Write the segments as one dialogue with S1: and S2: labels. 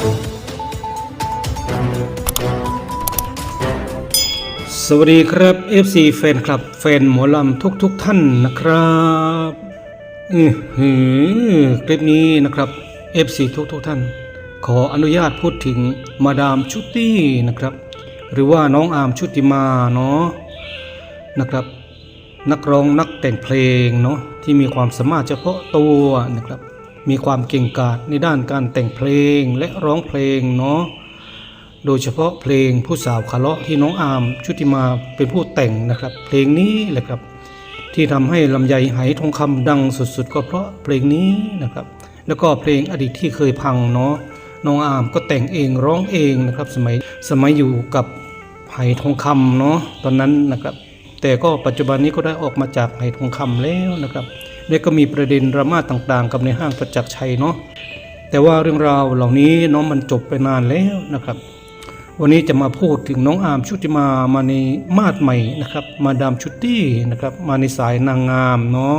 S1: สวัสดีครับ FC แฟนคลับแฟนหมอลำทุกทุกท่านนะครับอือหือคลิปนี้นะครับ FC ทุกทุกท่าน ขออนุญาตพูดถึงมาดามชุตตี้นะครับ หรือว่าน้องอามชุติมาเนาะนะครับ นักร้องนักแต่งเพลงเนาะที่มีความสามารถเฉพาะตัวนะครับ มีความเก่งกาจในด้านการแต่งเพลงและร้องเพลงเนาะโดยเฉพาะเพลงผู้สาวคาเลาะที่น้องอามชุติมาเป็นผู้แต่งนะครับ เพลงนี้แหละครับที่ทำให้ลำไยไหทองคำดังสุดๆ ก็เพราะเพลงนี้นะครับ แล้วก็เพลงอดีตที่เคยพังเนาะน้องอามก็แต่งเองร้องเองนะครับ สมัยสมัยอยู่กับไหทองคำเนาะตอนนั้นนะครับ แต่ก็ปัจจุบันนี้ก็ได้ออกมาจากไหทองคำแล้วนะครับ และก็มีประเด็นดราม่าต่างๆ กับในห้างประจักษ์ชัยเนาะแต่ว่าเรื่องราวเหล่านี้เนาะมันจบไปนานแล้วนะครับ วันนี้จะมาพูดถึงน้องอามชุติมามาในมาดใหม่นะครับ มาดามชุตตี้นะครับ มาในสายนางงามเนาะ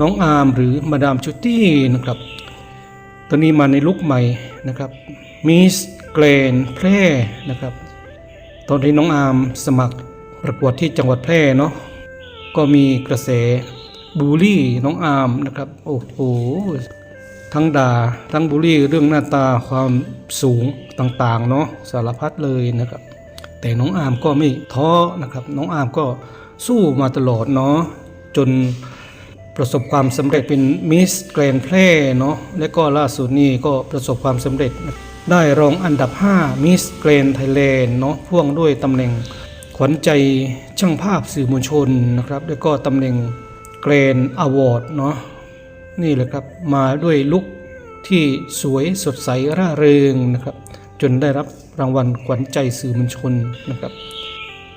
S1: น้องอามหรือมาดามชุตตี้นะครับตอนนี้มาในลุคใหม่นะครับมิสเกรนแพร่นะครับ ตอนที่น้องอามสมัครประกวดที่จังหวัดแพร่เนาะก็มีกระแส บูลลี่น้องอาร์มนะครับ โอ้โห ทั้งด่า ทั้งบูลลี่เรื่องหน้าตาความสูงต่างๆ เนาะสารพัดเลยนะครับ แต่น้องอาร์มก็ไม่ท้อนะครับ น้องอาร์มก็สู้มาตลอดเนาะจนประสบความสำเร็จเป็นมิสแกรนแพร่เนาะและก็ล่าสุดนี้ก็ประสบความสำเร็จ ได้รองอันดับ 5 มิสแกรนไทยแลนด์เนาะพ่วงด้วยตำแหน่งขวัญใจช่างภาพสื่อมวลชนนะครับ แล้วก็ตำแหน่ง แกรนอวอร์ดเนาะนี่แหละครับมาด้วยลุคที่สวยสดใสร่าเริงนะครับ จนได้รับรางวัลขวัญใจสื่อมวลชนนะครับ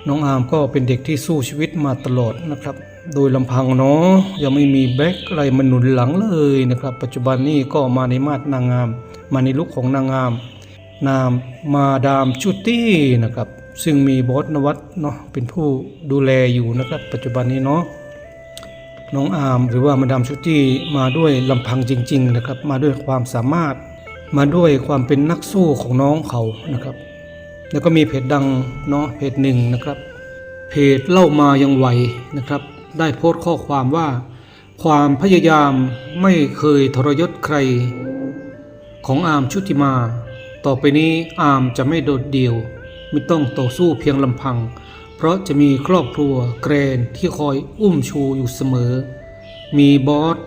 S1: น้องอาร์มก็เป็นเด็กที่สู้ชีวิตมาตลอดนะครับ โดยลำพังเนาะยังไม่มีแบ็คอะไรมาหนุนหลังเลยนะครับ ปัจจุบันนี้ก็มาในมาดนางงาม มาในลุคของนางงาม นามมาดามชุตตี้นะครับ ซึ่งมีบอสนวัตเนาะเป็นผู้ดูแลอยู่นะครับ ปัจจุบันนี้เนาะ น้องอามหรือว่ามาดามชุตี้มาด้วยลำพังจริง ๆ นะครับ มาด้วยความสามารถ มาด้วยความเป็นนักสู้ของน้องเขานะครับ แล้วก็มีเพจดังเนาะเพจหนึ่งนะครับ เพจเล่ามายังไหวนะครับ ได้โพสต์ข้อความว่า ความพยายามไม่เคยทรยศใคร ของอามชุติมา ต่อไปนี้อามจะไม่โดดเดี่ยว ไม่ต้องต่อสู้เพียงลำพัง เพราะจะมีครอบครัวแกรนที่คอยอุ้มชูอยู่เสมอ มีบอส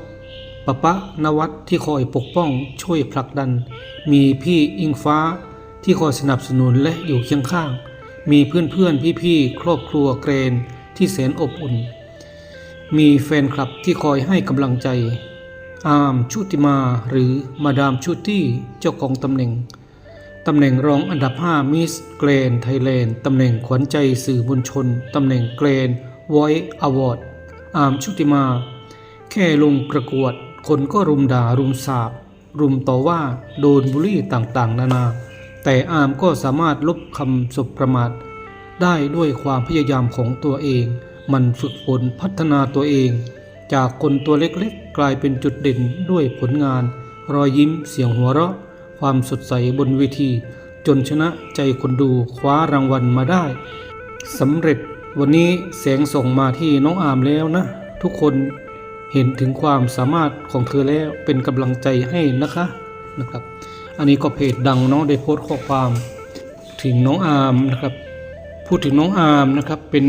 S1: ปะปะนวัตที่คอยปกป้องช่วยผลักดัน มีพี่อิงฟ้าที่คอยสนับสนุนและอยู่เคียงข้าง มีเพื่อนเพื่อนพี่พี่ๆครอบครัวแกรนที่แสนอบอุ่น มีแฟนคลับที่คอยให้กำลังใจ อาร์มชุติมาหรือมาดามชุตี้เจ้าของตำแหน่ง ตำแหน่งรองอันดับ 5 มิสเกรนไทยแลนด์ ตำแหน่งขวัญใจสื่อมวลชน ตำแหน่งเกรนไวท์อวอร์ด อาร์มชุติมา แค่ลงประกวด คนก็รุมด่ารุมสาบ รุมต่อว่า โดนบูลลี่ต่างๆ นานา แต่อาร์มก็สามารถลบคำสบประมาท ได้ด้วยความพยายามของตัวเอง มันฝึกฝนพัฒนาตัวเอง จากคนตัวเล็กๆ กลายเป็นจุดเด่นด้วยผลงาน รอยยิ้มเสียงหัวเราะ ความสดใสบนเวที จนชนะใจคนดูคว้ารางวัลมาได้สำเร็จวันนี้แสงส่งมาที่น้องอามแล้วนะ ทุกคนเห็นถึงความสามารถของเธอแล้วเป็นกำลังใจให้นะคะนะครับ อันนี้ก็เพจดังน้องได้โพสต์ข้อความ ถึงน้องอาร์มนะครับ พูดถึงน้องอาร์มนะครับเป็น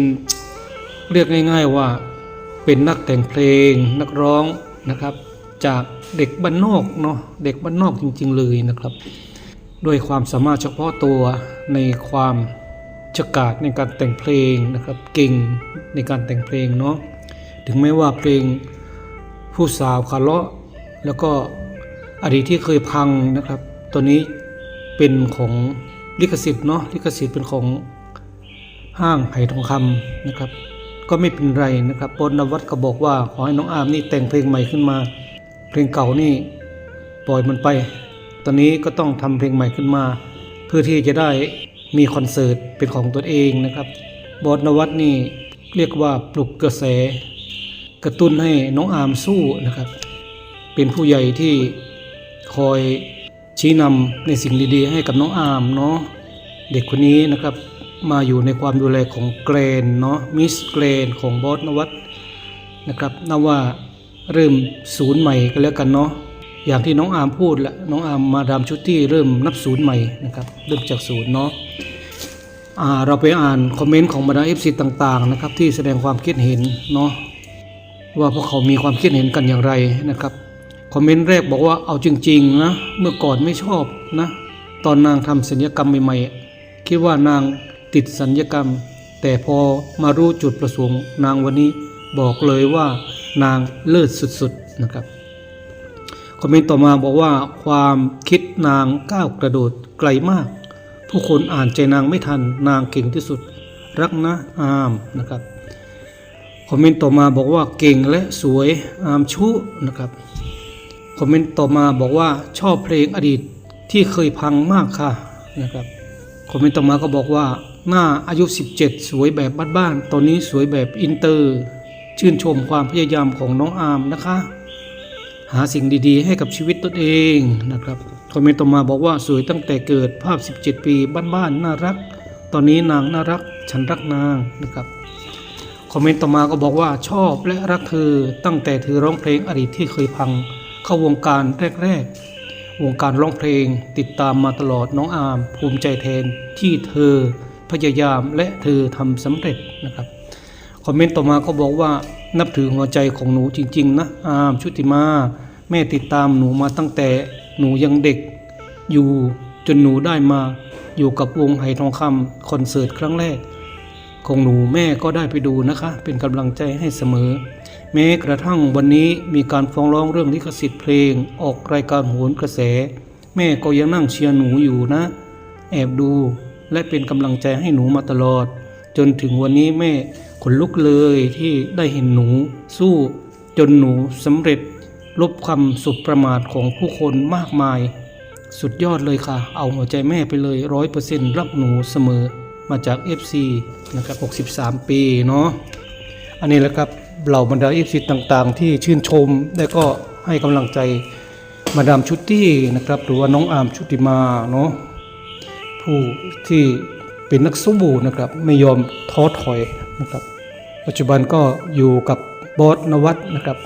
S1: เรียกง่าย ๆว่าเป็นนักแต่งเพลงนักร้องนะครับ จากเด็กบ้านนอกเนาะเด็กบ้านนอกจริง ๆ เลยนะครับ ด้วยความสามารถเฉพาะตัวในความฉกาจในการแต่งเพลงนะครับเก่งในการแต่งเพลงเนาะถึงแม้ว่าเพลงผู้สาวคาร์เลาะแล้วก็อดีตที่เคยพังนะครับ ตัวนี้เป็นของลิขสิทธิ์เนาะลิขสิทธิ์เป็นของห้างไหทองคำนะครับ ก็ไม่เป็นไรนะครับปนนวัตก็บอกว่าขอให้น้องอามนี่แต่งเพลงใหม่ขึ้นมา เพลงเก่านี่ปล่อยมันไป ตอนนี้ก็ต้องทำเพลงใหม่ขึ้นมา เพื่อที่จะได้มีคอนเสิร์ตเป็นของตัวเองนะครับบอสนวัตนี่เรียกว่าปลุกกระแส กระตุ้นให้น้องอาร์มสู้นะครับ เป็นผู้ใหญ่ที่คอยชี้นำในสิ่งดีๆ ให้กับน้องอาร์มเนาะเด็กคนนี้นะครับมาอยู่ในความดูแลของเกรนเนาะมิสเกรนของบอสนวัตนะครับนับว่า เริ่มศูนย์ใหม่กันแล้วกันเนาะอย่างที่น้องอาร์มพูดละน้องอาร์มมาดามชุดที่เริ่มนับศูนย์ใหม่นะครับเริ่มจากศูนย์เนาะเราไปอ่านคอมเมนต์ของบรรดาเอฟซีต่างๆนะครับที่แสดงความคิดเห็นเนาะว่าพวกเขามีความคิดเห็นกันอย่างไรนะครับคอมเมนต์แรกบอกว่าเอาจริงๆนะเมื่อก่อนไม่ชอบนะตอนนางทำสัญญกรรมใหม่ๆคิดว่านางติดสัญญกรรม แต่พอมารู้จุดประสงค์ นางวันนี้บอกเลยว่า นางเลิศสุดๆนะครับคอมเมนต์ต่อมาบอกว่าความคิดนางก้าวกระโดดไกลมาก ผู้คนอ่านใจนางไม่ทันนางเก่งที่สุด รักนะอามนะครับคอมเมนต์ต่อมาบอกว่าเก่งและสวยอามชุนะครับคอมเมนต์ต่อมาบอกว่าชอบเพลงอดีตที่เคยพังมากค่ะนะครับคอมเมนต์ต่อมาก็บอกว่าหน้าอายุ 17 สวยแบบบ้านๆตอนนี้สวยแบบอินเตอร์ ชื่นชมความพยายามของน้องอาร์มนะคะ หาสิ่งดีๆ ให้กับชีวิตตนเองนะครับคอมเมนต์ต่อมาบอกว่าสวยตั้งแต่เกิดภาพ 17 ปีบ้านๆน่ารัก ตอนนี้นางน่ารักฉันรักนางนะครับคอมเมนต์ต่อมาก็บอกว่าชอบและรักเธอตั้งแต่เธอร้องเพลงอดีตที่เคยพัง เข้าวงการแรกๆ วงการร้องเพลงติดตามมาตลอดน้องอาร์มภูมิใจแทนที่เธอพยายามและเธอทำสำเร็จนะครับ คอมเมนต์ต่อมาก็บอกว่านับถือหัวใจของหนูจริง ๆ นะอามชุติมา แม่ติดตามหนูมาตั้งแต่หนูยังเด็ก อยู่จนหนูได้มาอยู่กับวงไหทองคำคอนเสิร์ตครั้งแรก ของหนูแม่ก็ได้ไปดูนะคะ เป็นกำลังใจให้เสมอ แม้กระทั่งวันนี้มีการฟ้องร้องเรื่องลิขสิทธิ์เพลง ออกรายการโหนกระแส แม่ก็ยังนั่งเชียร์หนูอยู่นะ แอบดูและเป็นกำลังใจให้หนูมาตลอด จนถึงวันนี้แม่ นลุกเลยที่ได้เห็นหนูสู้จนหนูสำเร็จลบคำสุดประมาทของผู้คนมากมาย สุดยอดเลยค่ะ เอาหัวใจแม่ไปเลยร้อยเปอร์เซ็นต์รักหนูเสมอมาจาก FC นะครับ 63 ปีเนาะอันนี้แหละครับเหล่าบรรดา FC ต่างๆ ที่ชื่นชม และก็ให้กำลังใจมาดามชุตตี้นะครับ หรือว่าน้องอามชุติมาเนาะผู้ที่เป็นนักสู้นะครับ ไม่ยอมท้อถอยนะครับ ปัจจุบันก็อยู่กับโบสนวัตนะครับ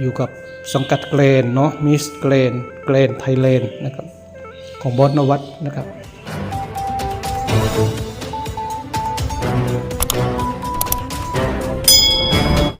S1: อยู่กับสังกัดเกรนเนาะมิสเกรนเกรนไทยแลนด์นะครับ ของโบสนวัตนะครับ